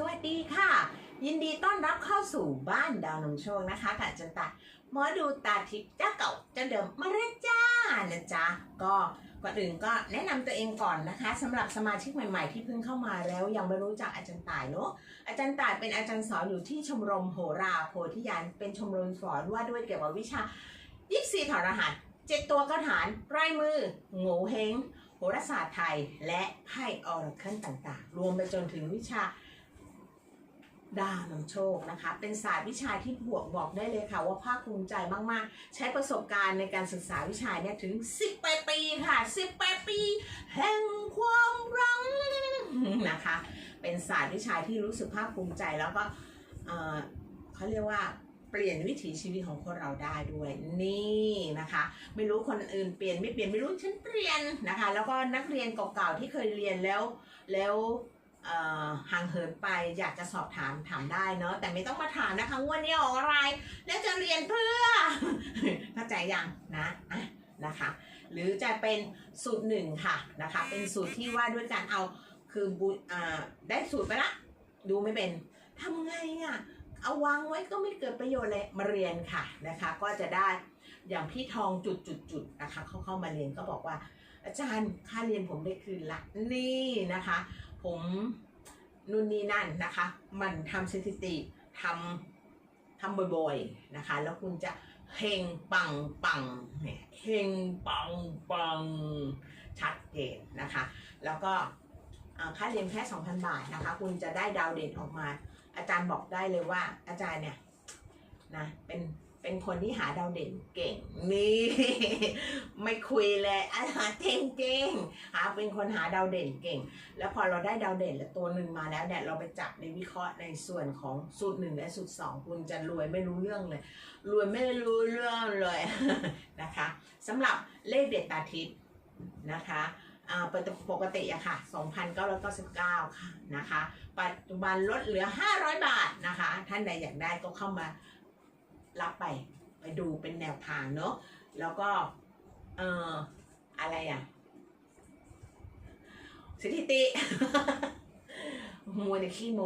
สวัสดีค่ะ ยินดีต้อนรับเข้าสู่บ้านดาวนมโชคนะคะกับอาจันตาหมอดูตาทิพย์เจ้าเก่าเจ้าเดิมมาแล้วจ้านะจ๊ะก็ก่อนอื่นก็แนะนำตัวเองก่อนนะคะสำหรับสมาชิกใหม่ ๆ ที่เพิ่งเข้ามาแล้วยังไม่รู้จักอาจารย์ต่ายเนาะอาจารย์ต่ายเป็นอาจารย์สอนอยู่ที่ชมรมโหราโพธิญาณเป็นชมรมสอนว่าด้วยเกี่ยวกับวิชายิปซีถอดรหัสเจ็ดตัวกระฐานไร้มือโง่เฮงโหราศาสตร์ไทย และไพ่ออร์เคิลต่างๆ รวมไปจนถึงวิชา ดาวนำโชคนะคะ เป็นศาสตร์วิชาที่บวกบอกได้เลยค่ะว่าภาคภูมิใจมากๆ ใช้ประสบการณ์ในการศึกษาวิชาเนี่ยถึง 18 ปีค่ะ 18 ปี แห่งความรังนะคะ เป็นศาสตร์วิชาที่รู้สึกภาคภูมิใจแล้วก็เขาเรียกว่าเปลี่ยนวิถีชีวิตของคนเราได้ด้วยนี่นะคะ ไม่รู้คนอื่นเปลี่ยนไม่เปลี่ยนไม่รู้ฉันเปลี่ยนนะคะ แล้วก็นักเรียนเก่าๆที่เคยเรียนแล้วแล้ว ห่างเหินไปอยากจะสอบถามถามได้เนาะแต่ไม่ต้องมาถามนะคะวันนี้ออกอะไร แล้วจะเรียนเพื่อเข้าใจยังนะนะคะ หรือจะเป็นสูตรหนึ่งค่ะนะคะ เป็นสูตรที่ว่าด้วยการเอาคือบุอได้สูตรไปละดูไม่เป็นทำไงอะเอาวางไว้ก็ไม่เกิดประโยชน์เลยมาเรียนค่ะนะคะ ก็จะได้อย่างพี่ทองจุดจุดจุดนะคะเขาเข้ามาเรียนก็บอกว่า อาจารย์ค่าเรียนผมได้คืนละนี่นะคะ ผมนู่นนี่นั่นนะคะ มันทำสถิติทำทำบ่อยๆนะคะ แล้วคุณจะเฮงปังปังเนี่ยเฮงปังปังชัดเจนนะคะ แล้วก็ค่าเรียนแค่ 2,000 บาทนะคะ คุณจะได้ดาวเด่นออกมา อาจารย์บอกได้เลยว่าอาจารย์เนี่ยนะเป็น เป็นคนที่หาดาวเด่นเก่งนี่ไม่คุยเลยอาจารเก่งเก่งหาเป็นคนหาดาวเด่นเก่ง แล้วพอเราได้ดาวเด่นและตัวหนึ่งมาแล้วเนี่ยเราไปจับในวิเคราะห์ในส่วนของสูตรหนึ่งและสูตรสองคุณจะรวยไม่รู้เรื่องเลย รวยไม่รู้เรื่องเลยนะคะสำหรับเลขเด็ดตาทิพย์นะคะอ่าปกติอะค่ะ 2,999 ค่ะนะคะ ปัจจุบันลดเหลือ 500 บาทนะคะ ท่านใดอยากได้ก็เข้ามา รับไปไปดูเป็นแนวทางเนอะแล้วก็เอ่ออะไรอะสถิติมัวในขี้โม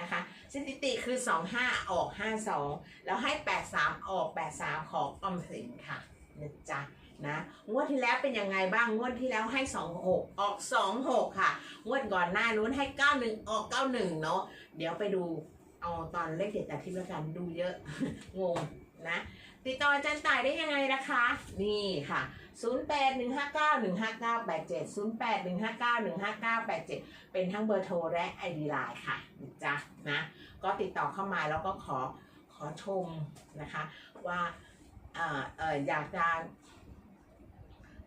นะคะสถิติคือ 25 ออก 52 แล้วให้ 83 ออก 83 ของออมสินค่ะนะจ๊ะนะงวดที่แล้วเป็นยังไงบ้างงวดที่แล้วให้ 26 ออก 26 ค่ะงวดก่อนหน้านู้นให้ 91 ออก 91 เนาะเดี๋ยวไปดู เอาตอนเลขเด็ดแต่ทิพย์ล้วกันดูเยอะ งงนะติดต่ออาจารย์ต่ายได้ยังไงนะคะ นี่ค่ะ 0815915987 0815915987 เป็นทั้งเบอร์โทรและ ID ไลน์ค่ะจ๊ะนะก็ติดต่อเข้ามาแล้วก็ขอขอชมนะคะว่าออออยากจะ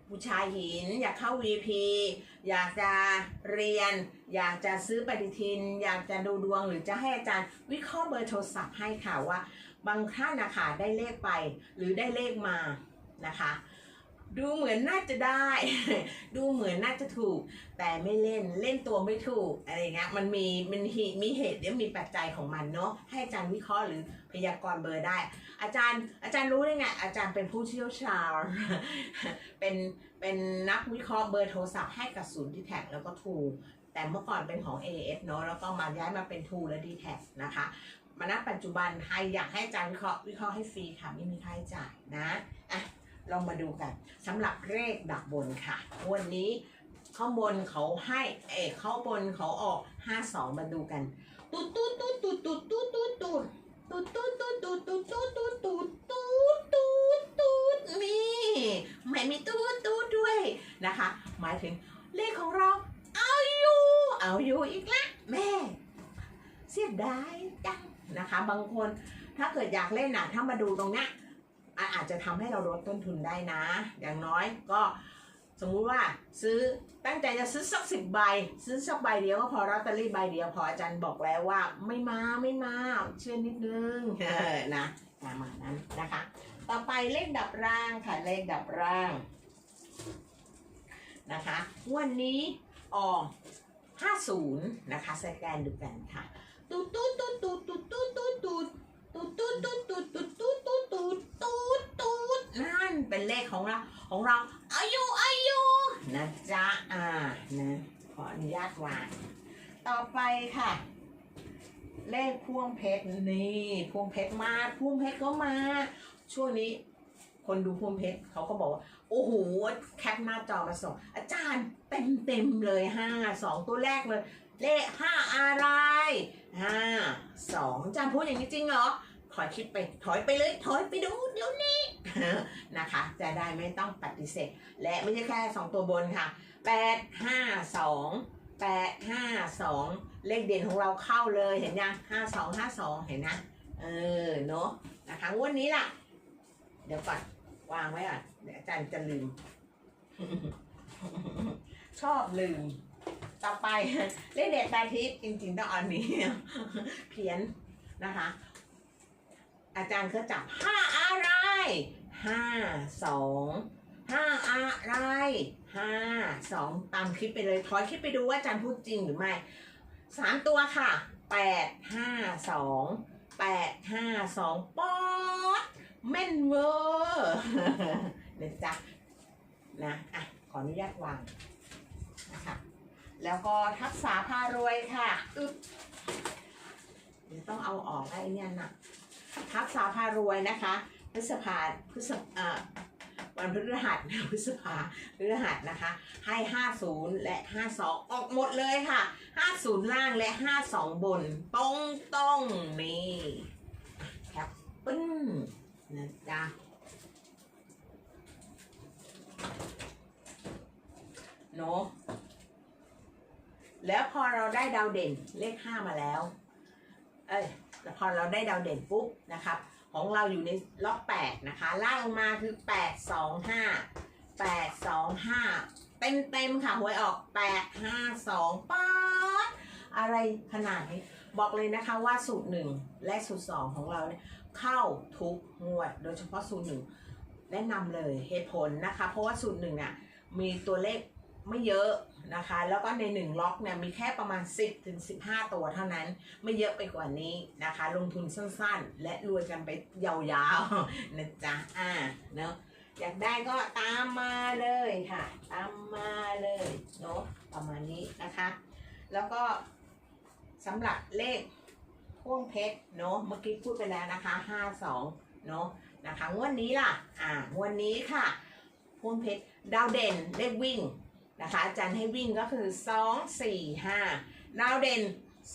ผู้ชายหินอยากเข้า VP อยากจะเรียน อยากจะซื้อปฏิทิน อยากจะดูดวงหรือจะให้อาจารย์ วิเคราะห์เบอร์โทรศัพท์ให้ค่ะว่า บางท่านนะคะได้เลขไปหรือได้เลขมานะคะ ดูเหมือนน่าจะได้ ดูเหมือนน่าจะถูก แต่ไม่เล่นเล่นตัวไม่ถูกอะไรเงี้ยมันมีมันมีมีเหตุเดี๋ยวมีปัจจัยของมันเนาะให้อาจารย์วิเคราะห์หรือพยากรณ์เบอร์ได้ อาจารย์อาจารย์รู้ได้ไงอาจารย์เป็นผู้เชี่ยวชาญเป็นเป็นนักวิเคราะห์เบอร์โทรศัพท์ให้กับศูนย์ดีแท็แล้วก็ทูแต่เมื่อก่อนเป็นของ AS เนาะแล้วก็มาย้ายมาเป็นทูและดีแท็นะคะมาณปัจจุบันใครอยากให้อาจารย์วิเคราะห์วิเคราะห์ให้ฟรีค่ะไม่มีค่าใช้จ่ายนะอะ ลองมาดูกันสำหรับเลขดับบนค่ะ วันนี้ข้างบนเขาให้เอยข้างบนเขาออก52มาดูกันตูดตูดตูดตูดตูดตูดตูดตูดตูดตูดตูดตูดตูดตูดตูดตูดตูดตูดตูดนี่ไม่มีตูดตูดด้วยนะคะ หมายถึงเลขของเราเอาอยู่เอาอยู่อีกล้วแม่เสียดายจังนะคะ บางคนถ้าเกิดอยากเล่นนะถ้ามาดูตรงเนี้ย จจะทำให้เราลดต้นทุนได้นะ อย่างน้อยก็สมมุติว่าซื้อตั้งใจจะซื้อสักสิบใบ ซื้อสักใบเดียวก็พอลอตเตอรี่ใบเดียวพออาจารย์บอกแล้วว่าไม่มาไม่มาเชื่อนิดนึงเออนะประมาณนั้นนะคะ ต่อไปเลขดับร่างค่ะเลขดับร่างนะคะวันนี้ออก50 นะคะ สแกนดูกันค่ะตูดตูดตูดตูดตูดตูดตูดตูดตูดตูดตูดตูดตูดตูดตูดตูดตูดตูดนั่น เป็นเลขของเราของเราอายุอายุนะจ๊ะอ่านะขออนุญาตวางต่อไปค่ะ เลขพ่วงเพชรนี่พ่วงเพชรมาพ่วงเพชรก็มา ช่วงนี้ คนดูพ่วงเพชรเขาก็บอกว่าโอ้โหแคปหน้าจอมาส่งอาจารย์เต็มเต็มเลยห้าสองตัวแรกเลย เลขห้าอะไรห้าสองอาจารย์พูดอย่างนี้จริงเหรอถอยคิดไปถอยไปเลยถอยไปดูเดี๋ยวนี้ นะคะ จะได้ไม่ต้องปฏิเสธ และไม่ใช่แค่สองตัวบนค่ะแปดห้าสองแปดห้าสองเลขเด่นของเราเข้าเลยเห็นยังห้าสองห้าสองเห็นนะ เออเนาะนะคะงวันนี้ล่ะ เดี๋ยวก่อนวางไว้ก่อนเดี๋ยวอาจารย์จะลืม ชอบลืม ต่อไปเลขเด็ดตาทิพย์จริงๆต้องอาอันนี้ เพี้ยนนะคะ อาจารย์เขาจับห้าอะไร ห้าสองห้าอะไรห้าสองตามคลิปไปเลยถอยคลิปไปดูว่าอาจารย์พูดจริงหรือไม่สามตัวค่ะแปดห้าสองแปดห้าสองป๊อดแม่นเวอร์นะจ๊ะนะอะขออนุญาตวางนะคะแล้วก็ทักษะพารวยค่ะอึ๊บเดี๋ยวต้องเอาออกได้เนี่ยนะทักษาพารวยนะคะ ฤษภาพฤษเอ่อวันพฤหัสพฤษภาพฤหัสนะคะ ให้ 50 และ 52 ออกหมดเลยค่ะ 50 ล่างและ 52 บนตรงตรงนี่แคปปึ้นนะจ๊ะเนาะแล้วพอเราได้ดาวเด่นเลข 5 มาแล้ว เอ้ยแล้วพอเราได้ดาวเด่นปุ๊บนะครับ ของเราอยู่ในล็อก8นะคะ ล่างมาคือ8 2 5 8 2 5เต็มเต็มค่ะหวยออก8 5 2ป๊าดอะไรขนาดนี้ บอกเลยนะคะว่าสูตร1และสูตร2ของเราเนี่ยเข้าทุกงวด โดยเฉพาะสูตร1แนะนำเลยเหตุผลนะคะ เพราะว่าสูตร1นี่ยมีตัวเลขไม่เยอะ นะคะ แล้วก็ใน 1 ล็อกเนี่ยมีแค่ประมาณ 10ถึง15 ตัวเท่านั้น ไม่เยอะไปกว่านี้นะคะ ลงทุนสั้นๆ และรวยกันไปยาวๆนะจ๊ะอ่าเนอะอยากได้ก็ตามมาเลยค่ะ ตามมาเลยเนาะประมาณนี้นะคะ แล้วก็สำหรับเลขพ่วงเพชรเนาะเมื่อกี้พูดไปแล้วนะคะ 52เนาะนะคะงวดนนี้ล่ะอ่างวดนี้ค่ะพ่วงเพชรดาวเด่นเลขวิ่ง นะคะอาจารย์ให้วิ่งก็คือสองสี่ห้าดาวเด่น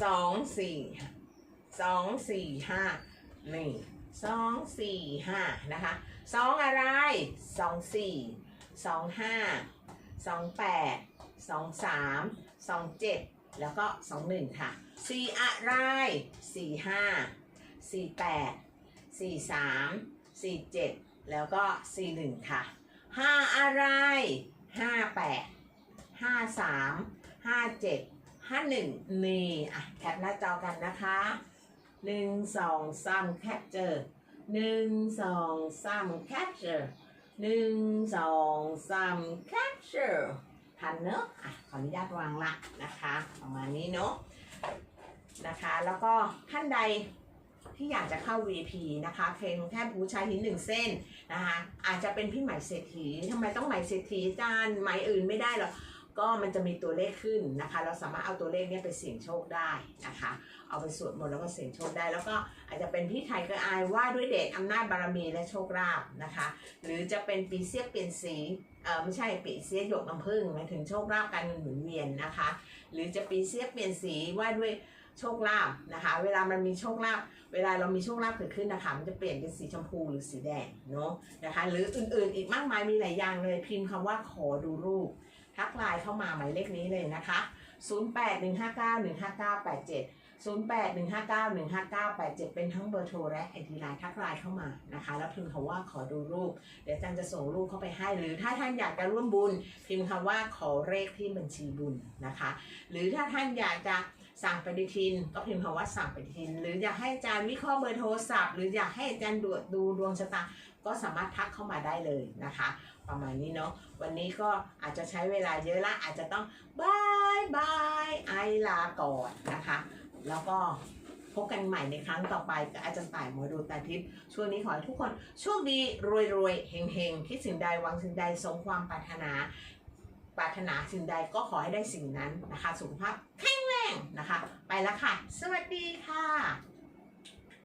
สองสี่สองสี่ห้านี่สองสี่ห้านะคะสองอะไรสองสี่สองห้าสองแปดสองสามสองเจ็ดแล้วก็สองหนึ่งค่ะสี่อะไรสี่ห้าสี่แปดสี่สามสี่เจ็ดแล้วก็สี่หนึ่งค่ะห้าอะไรห้าแปด ห้าสามห้าเจ็ดห้าหนึ่งนี่อะแคปหน้าจอกันนะคะหนึ่งสองสามแคปเจอหนึ่งสองสามแคปเจอหนึ่งสองสามแคปเจอทันเนอะอะขออนุญาตวางละนะคะประมาณนี้เนอะนะคะ แล้วก็ท่านใดที่อยากจะเข้า VP นะคะเพียงแค่บูชาหินหนึ่งเส้นนะคะอาจจะเป็นพี่ไหมเศรษฐีทำไมต้องไหมเศรษฐีจารย์ไหมอื่นไม่ได้หรอก ก็มันจะมีตัวเลขขึ้นนะคะ เราสามารถเอาตัวเลขนี้ไปเสี่ยงโชคได้นะคะ เอาไปสวดมนต์แล้วก็เสี่ยงโชคได้ แล้วก็อาจจะเป็นพี่ไทยกระอายว่าด้วยเดชอำนาจบารมีและโชคลาภนะคะ หรือจะเป็นปีเสียเปลี่ยนสีเออไม่ใช่ปีเสียหยกน้ำผึ้งหมายถึงโชคลาภการเงินหมุนเวียนนะคะ หรือจะปีเสียเปลี่ยนสีว่าด้วยโชคลาภนะคะ เวลามันมีโชคลาภเวลาเรามีโชคลาภเกิดขึ้นนะคะมันจะเปลี่ยนเป็นสีชมพูหรือสีแดงเนาะนะคะ หรืออื่นๆ อีกมากมายมีหลายอย่างเลยพิมพ์คำว่าขอดูรูป ทักไลน์เข้ามาหมายเลขนี้เลยนะคะ 0815915987 0815915987 เป็นทั้งเบอร์โทรและไอดีไลน์ทักไลน์เข้ามานะคะ แล้วพิมพ์คำว่าขอดูรูป เดี๋ยวอาจารย์จะส่งรูปเข้าไปให้ หรือถ้าท่านอยากจะร่วมบุญ พิมพ์คำว่าขอเลขที่บัญชีบุญนะคะ หรือถ้าท่านอยากจะสั่งปฏิทิน ก็พิมพ์คำว่าสั่งปฏิทิน หรืออยากให้อาจารย์วิเคราะห์เบอร์โทรศัพท์ หรืออยากให้อาจารย์ดูดูดวงชะตาก็สามารถทักเข้ามาได้เลยนะคะ ประมาณนี้เนาะวันนี้ก็อาจจะใช้เวลาเยอะละอาจจะต้องบายบายไอลาก่อนนะคะ แล้วก็พบกันใหม่ในครั้งต่อไปกับอาจารย์ต่ายหมอดูตาทิพย์ช่วงนี้ขอให้ทุกคนโชคดีรวยรวยๆเฮงเฮงๆคิดสิ่งใดหวังสิ่งใดสมความปรารถนาปรารถนาสิ่งใดก็ขอให้ได้สิ่งนั้นนะคะ สุขภาพแข็งแรงนะคะ ไปแล้วค่ะ สวัสดีค่ะ